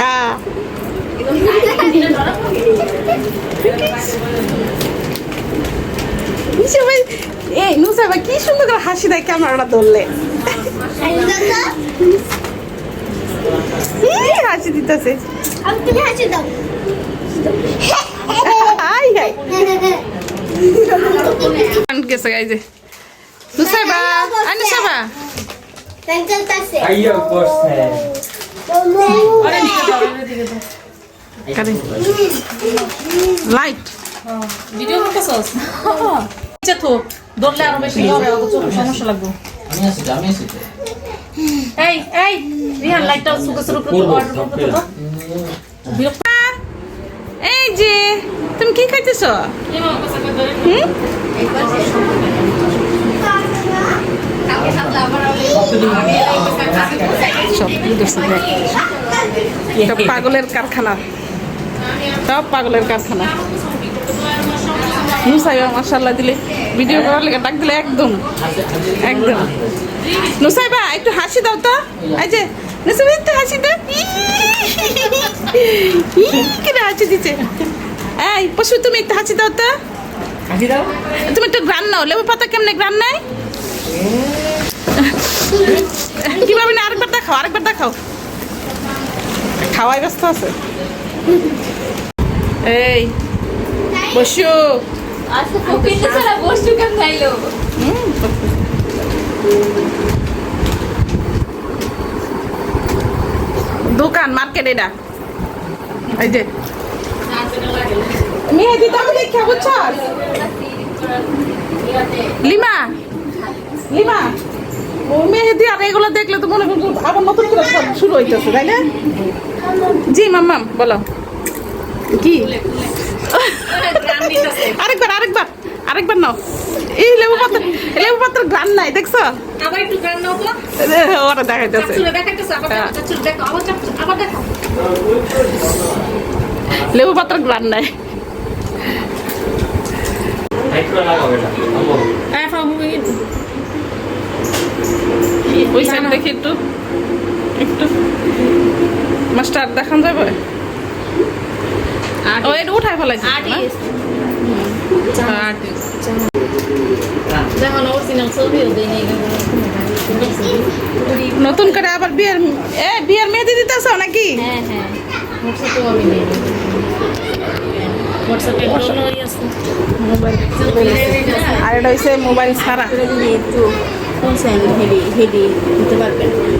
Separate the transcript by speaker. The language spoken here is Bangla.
Speaker 1: হ্যাঁ। সবাই এই নুসাবা কি সুন্দর করে হাসি দেয় ক্যামেরাটা ধরলে। এই হাসি দিতেছে?
Speaker 2: হাসি দাও।
Speaker 1: Hi hi. গেছে গাই যে। নুসাবা আই নুসাবা
Speaker 2: পেন্সিল তাসে
Speaker 3: Ayo করছে
Speaker 1: কারে লাইট
Speaker 4: ভিডিও করতেছস আচ্ছা তো আরও বেশি হবে অত চোখ সমস্যা লাগবে।
Speaker 3: আমি আছি আমি আছি
Speaker 4: এই এই রিহান লাইটটা সুকেশের উপরে অর্ডার করতে তো।
Speaker 1: এই যে তুমি কি খাইতেছ? হুম? দেখ। পাগলের কারখানা। সব পাগলের কারখানা। নুসাইবা মার্শাল্লাহ দিলে ভিডিও করার লেগে ডাক দিলে একদম। একদম। নুসাইবা একটু হাসি দাও তো। এই যে নুসাইবা একটু হাসি দাও। হাসি দিচ্ছে এই পশু তুমি একটু হাসি দাও তো।
Speaker 3: হাসি দাও।
Speaker 1: তুমি একটু গ্রান নাও। লেবু পাতা কেমনে গ্রান নাই? কীভাবে না আরেকবার দেখাও আরেকবার দেখাও। খাওয়াই ব্যস্ত আছে। এই বসু।
Speaker 5: খাইলো
Speaker 1: হুম, দোকান মার্কেট এটা। এই যে। মেহেদি দেখা লিমা লিমা। মেহেদি আর এগুলো দেখলে তো মনে করব আবার নতুন করে সব শুরু হইতেছে তাই না? জি মাম্মাম বলো। কি? আরেকবার আরেকবার আরেকবার নাও। এই লেবু পাতা লেবু পাতার গ্রান নাই দেখছ?
Speaker 4: আবার একটু গান নাও তো।
Speaker 1: ওরা দেখাইতেছে।
Speaker 4: চাচুরে দেখাইতেছে আবার দেখো, দেখো আবার দেখো
Speaker 1: লেবু পাতার গ্রান নাই।
Speaker 4: হ্যাঁ
Speaker 1: ওই সাইড দেখি একটু। একটু। মাস্টার দেখান যাবে? ও এটা উঠাই ফেলাইছে নতুন করে আবার বিয়ের এ বিয়ের মেহেদি দিতেছ নাকি?
Speaker 4: হ্যাঁ হ্যাঁ।
Speaker 1: আর এটা হচ্ছে মোবাইল ছাড়া।
Speaker 5: কোন সাইড হেডি হেডি দিতে পারবেন।